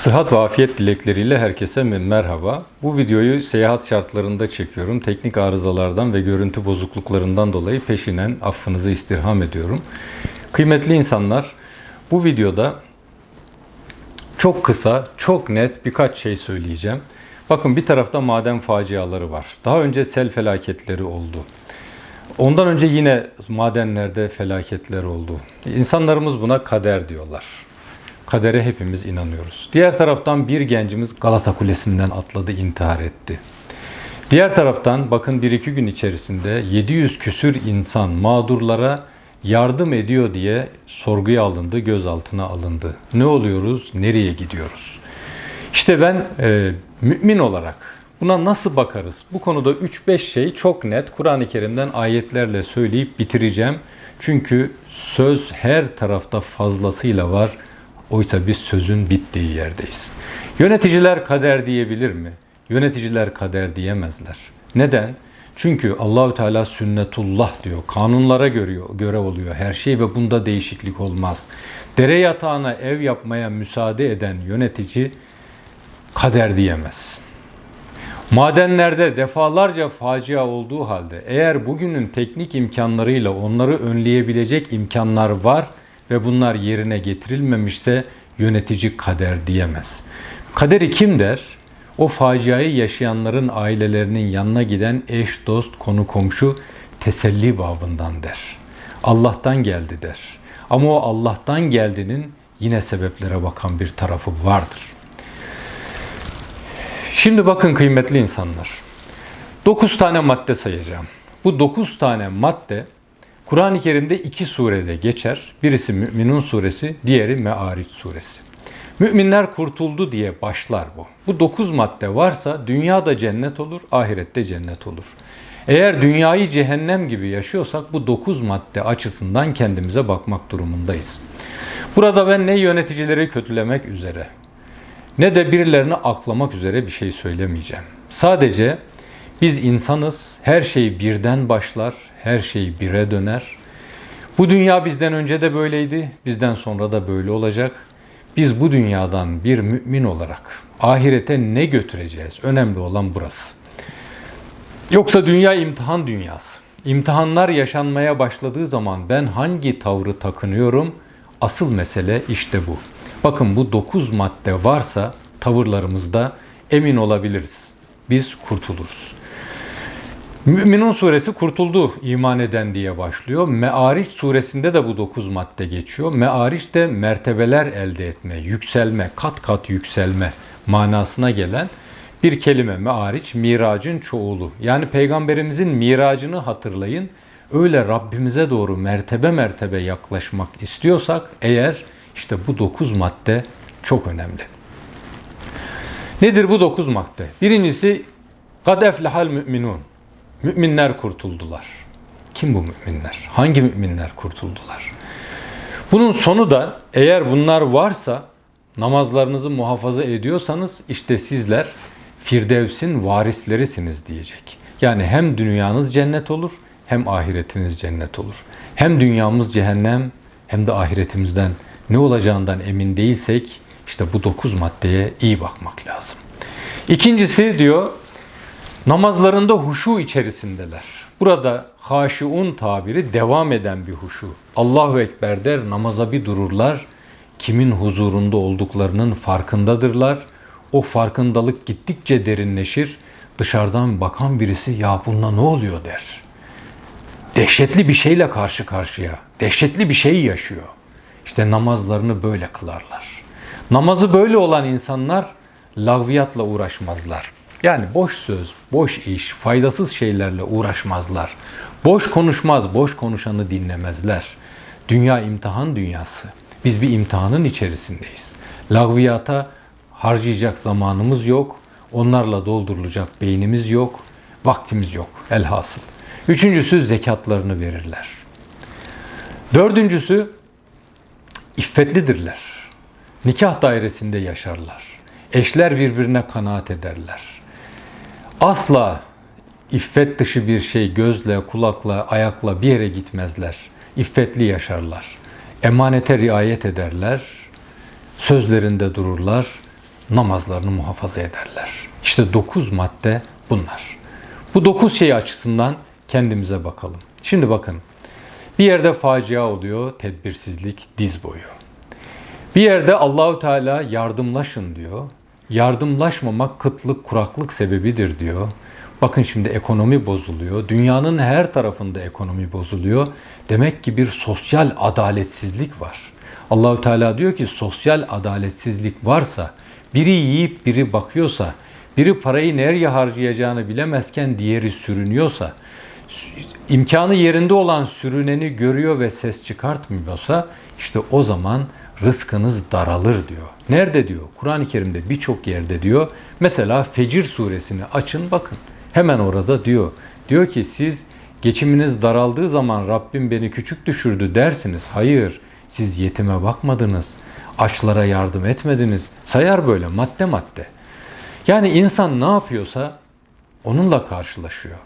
Sıhhat ve afiyet dilekleriyle herkese merhaba. Bu videoyu seyahat şartlarında çekiyorum. Teknik arızalardan ve görüntü bozukluklarından dolayı peşinen affınızı istirham ediyorum. Kıymetli insanlar, bu videoda çok kısa, çok net birkaç şey söyleyeceğim. Bakın bir tarafta maden faciaları var. Daha önce sel felaketleri oldu. Ondan önce yine madenlerde felaketler oldu. İnsanlarımız buna kader diyorlar. Kadere hepimiz inanıyoruz. Diğer taraftan bir gencimiz Galata Kulesi'nden atladı, intihar etti. Diğer taraftan bakın bir iki gün içerisinde 700 küsür insan mağdurlara yardım ediyor diye sorguya alındı, gözaltına alındı. Ne oluyoruz, nereye gidiyoruz? İşte ben e, mümin olarak buna nasıl bakarız? Bu konuda 3-5 şey çok net Kur'an-ı Kerim'den ayetlerle söyleyip bitireceğim. Çünkü söz her tarafta fazlasıyla var. Oysa biz sözün bittiği yerdeyiz. Yöneticiler kader diyebilir mi? Yöneticiler kader diyemezler. Neden? Çünkü Allahü Teala sünnetullah diyor. Kanunlara göre, göre oluyor her şey ve bunda değişiklik olmaz. Dere yatağına ev yapmaya müsaade eden yönetici kader diyemez. Madenlerde defalarca facia olduğu halde eğer bugünün teknik imkanlarıyla onları önleyebilecek imkanlar var ve bunlar yerine getirilmemişse yönetici kader diyemez. Kaderi kim der? O faciayı yaşayanların ailelerinin yanına giden eş, dost, konu, komşu teselli babından der. Allah'tan geldi der. Ama o Allah'tan geldinin yine sebeplere bakan bir tarafı vardır. Şimdi bakın kıymetli insanlar. 9 tane madde sayacağım. Bu 9 tane madde Kur'an-ı Kerim'de iki surede geçer. Birisi Müminun suresi, diğeri Me'ariç suresi. Müminler kurtuldu diye başlar bu. Bu dokuz madde varsa dünyada cennet olur, ahirette cennet olur. Eğer dünyayı cehennem gibi yaşıyorsak bu dokuz madde açısından kendimize bakmak durumundayız. Burada ben ne yöneticileri kötülemek üzere ne de birilerini aklamak üzere bir şey söylemeyeceğim. Sadece biz insanız, her şey birden başlar, her şey bire döner. Bu dünya bizden önce de böyleydi, bizden sonra da böyle olacak. Biz bu dünyadan bir mümin olarak ahirete ne götüreceğiz? Önemli olan burası. Yoksa dünya imtihan dünyası. İmtihanlar yaşanmaya başladığı zaman ben hangi tavrı takınıyorum? Asıl mesele işte bu. Bakın bu dokuz madde varsa tavırlarımızda emin olabiliriz. Biz kurtuluruz. Müminun suresi kurtuldu iman eden diye başlıyor. Me'ariç suresinde de bu dokuz madde geçiyor. Me'ariç de mertebeler elde etme, yükselme, kat kat yükselme manasına gelen bir kelime me'ariç, miracın çoğulu. Yani peygamberimizin miracını hatırlayın. Öyle Rabbimize doğru mertebe mertebe yaklaşmak istiyorsak eğer işte bu dokuz madde çok önemli. Nedir bu dokuz madde? Birincisi kad eflehal müminun. Müminler kurtuldular. Kim bu müminler? Hangi müminler kurtuldular? Bunun sonu da eğer bunlar varsa namazlarınızı muhafaza ediyorsanız işte sizler Firdevs'in varislerisiniz diyecek. Yani hem dünyanız cennet olur hem ahiretiniz cennet olur. Hem dünyamız cehennem hem de ahiretimizden ne olacağından emin değilsek işte bu dokuz maddeye iyi bakmak lazım. İkincisi diyor namazlarında huşu içerisindeler. Burada haşiun tabiri devam eden bir huşu. Allahu Ekber der namaza bir dururlar. Kimin huzurunda olduklarının farkındadırlar. O farkındalık gittikçe derinleşir. Dışarıdan bakan birisi ya bununla ne oluyor der. Dehşetli bir şeyle karşı karşıya. Dehşetli bir şey yaşıyor. İşte namazlarını böyle kılarlar. Namazı böyle olan insanlar lagviyatla uğraşmazlar. Yani boş söz, boş iş, faydasız şeylerle uğraşmazlar. Boş konuşmaz, boş konuşanı dinlemezler. Dünya imtihan dünyası. Biz bir imtihanın içerisindeyiz. Lagviyata harcayacak zamanımız yok. Onlarla doldurulacak beynimiz yok. Vaktimiz yok elhasıl. Üçüncüsü zekatlarını verirler. Dördüncüsü iffetlidirler. Nikah dairesinde yaşarlar. Eşler birbirine kanaat ederler. Asla iffet dışı bir şey gözle, kulakla, ayakla bir yere gitmezler. İffetli yaşarlar. Emanete riayet ederler. Sözlerinde dururlar. namazlarını muhafaza ederler. İşte dokuz madde bunlar. Bu dokuz şey açısından kendimize bakalım. Şimdi bakın. Bir yerde facia oluyor, tedbirsizlik diz boyu. Bir yerde Allahü Teala yardımlaşın diyor. Yardımlaşmamak kıtlık, kuraklık sebebidir diyor. Bakın şimdi ekonomi bozuluyor. Dünyanın her tarafında ekonomi bozuluyor. Demek ki bir sosyal adaletsizlik var. Allahü Teala diyor ki sosyal adaletsizlik varsa, biri yiyip biri bakıyorsa, biri parayı nereye harcayacağını bilemezken diğeri sürünüyorsa, imkanı yerinde olan sürüneni görüyor ve ses çıkartmıyorsa işte o zaman rızkınız daralır diyor. Nerede diyor? Kur'an-ı Kerim'de birçok yerde diyor. Mesela Fecir suresini açın bakın. Hemen orada diyor. Diyor ki siz geçiminiz daraldığı zaman Rabbim beni küçük düşürdü dersiniz. Hayır siz yetime bakmadınız. Açlara yardım etmediniz. Sayar böyle madde madde. Yani insan ne yapıyorsa onunla karşılaşıyor.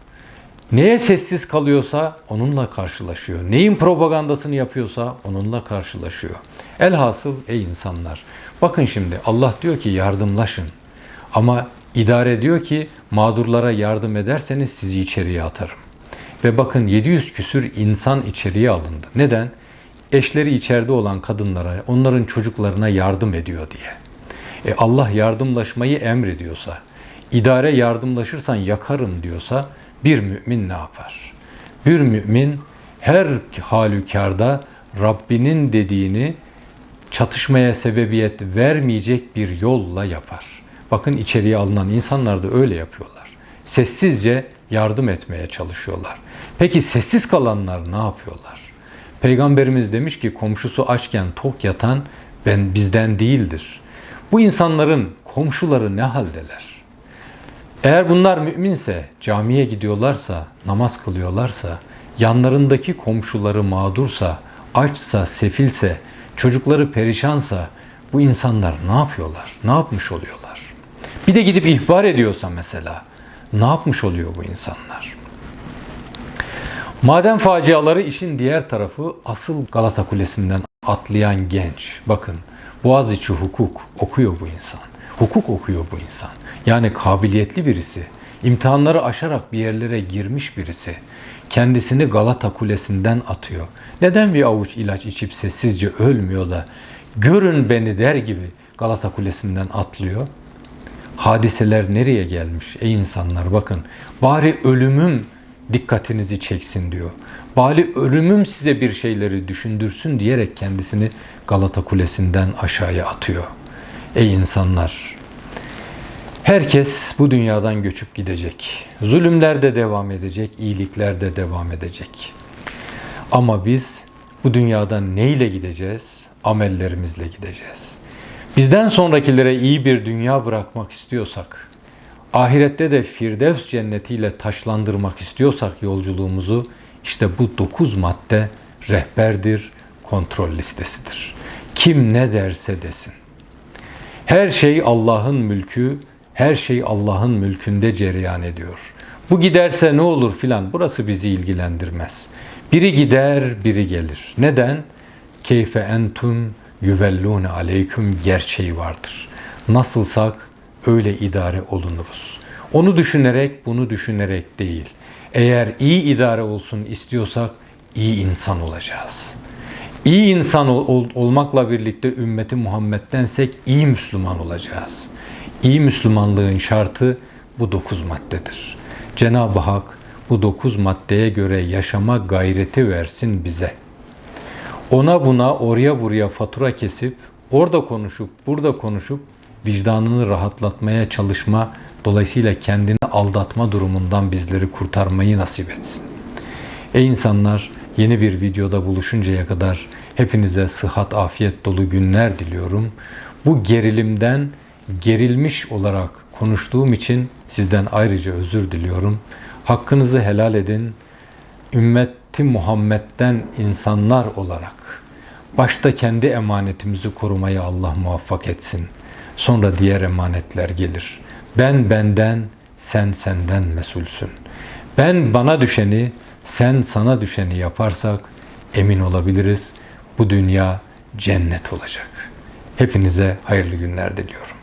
Neye sessiz kalıyorsa onunla karşılaşıyor. Neyin propagandasını yapıyorsa onunla karşılaşıyor. Elhasıl ey insanlar. Bakın şimdi Allah diyor ki yardımlaşın. Ama idare diyor ki mağdurlara yardım ederseniz sizi içeriye atarım. Ve bakın 700 küsür insan içeriye alındı. Neden? Eşleri içeride olan kadınlara, onların çocuklarına yardım ediyor diye. E Allah yardımlaşmayı emrediyorsa, idare yardımlaşırsan yakarım diyorsa bir mümin ne yapar? Bir mümin her halükarda Rabbinin dediğini çatışmaya sebebiyet vermeyecek bir yolla yapar. Bakın içeriye alınan insanlar da öyle yapıyorlar. Sessizce yardım etmeye çalışıyorlar. Peki sessiz kalanlar ne yapıyorlar? Peygamberimiz demiş ki komşusu açken tok yatan ben bizden değildir. Bu insanların komşuları ne haldeler? Eğer bunlar müminse, camiye gidiyorlarsa, namaz kılıyorlarsa, yanlarındaki komşuları mağdursa, açsa, sefilse, çocukları perişansa bu insanlar ne yapıyorlar? Ne yapmış oluyorlar? Bir de gidip ihbar ediyorsa mesela ne yapmış oluyor bu insanlar? Maden faciaları işin diğer tarafı asıl Galata Kulesi'nden atlayan genç. Bakın Boğaziçi hukuk okuyor bu insan. Hukuk okuyor bu insan. Yani kabiliyetli birisi. İmtihanları aşarak bir yerlere girmiş birisi. Kendisini Galata Kulesi'nden atıyor. Neden bir avuç ilaç içip sessizce ölmüyor da görün beni der gibi Galata Kulesi'nden atlıyor? Hadiseler nereye gelmiş ey insanlar bakın. Bari ölümüm dikkatinizi çeksin diyor. Bari ölümüm size bir şeyleri düşündürsün diyerek kendisini Galata Kulesi'nden aşağıya atıyor. Ey insanlar! Herkes bu dünyadan göçüp gidecek. Zulümler de devam edecek, iyilikler de devam edecek. Ama biz bu dünyadan neyle gideceğiz? Amellerimizle gideceğiz. Bizden sonrakilere iyi bir dünya bırakmak istiyorsak, ahirette de Firdevs cennetiyle taşlandırmak istiyorsak yolculuğumuzu, işte bu dokuz madde rehberdir, kontrol listesidir. Kim ne derse desin. Her şey Allah'ın mülkü, her şey Allah'ın mülkünde cereyan ediyor. Bu giderse ne olur filan burası bizi ilgilendirmez. Biri gider, biri gelir. Neden? Keyfe entum yüvellûne aleyküm gerçeği vardır. Nasılsak öyle idare olunuruz. Onu düşünerek, bunu düşünerek değil. Eğer iyi idare olsun istiyorsak iyi insan olacağız. İyi insan ol, olmakla birlikte ümmeti Muhammed'densek iyi Müslüman olacağız. İyi Müslümanlığın şartı bu dokuz maddedir. Cenab-ı Hak bu dokuz maddeye göre yaşama gayreti versin bize. Ona buna oraya buraya fatura kesip orada konuşup burada konuşup vicdanını rahatlatmaya çalışma dolayısıyla kendini aldatma durumundan bizleri kurtarmayı nasip etsin. Ey insanlar yeni bir videoda buluşuncaya kadar hepinize sıhhat afiyet dolu günler diliyorum. Bu gerilimden gerilmiş olarak konuştuğum için sizden ayrıca özür diliyorum. Hakkınızı helal edin. Ümmeti Muhammed'den insanlar olarak başta kendi emanetimizi korumaya Allah muvaffak etsin. Sonra diğer emanetler gelir. Ben benden, sen senden mesulsün. Ben bana düşeni, sen sana düşeni yaparsak emin olabiliriz bu dünya cennet olacak. Hepinize hayırlı günler diliyorum.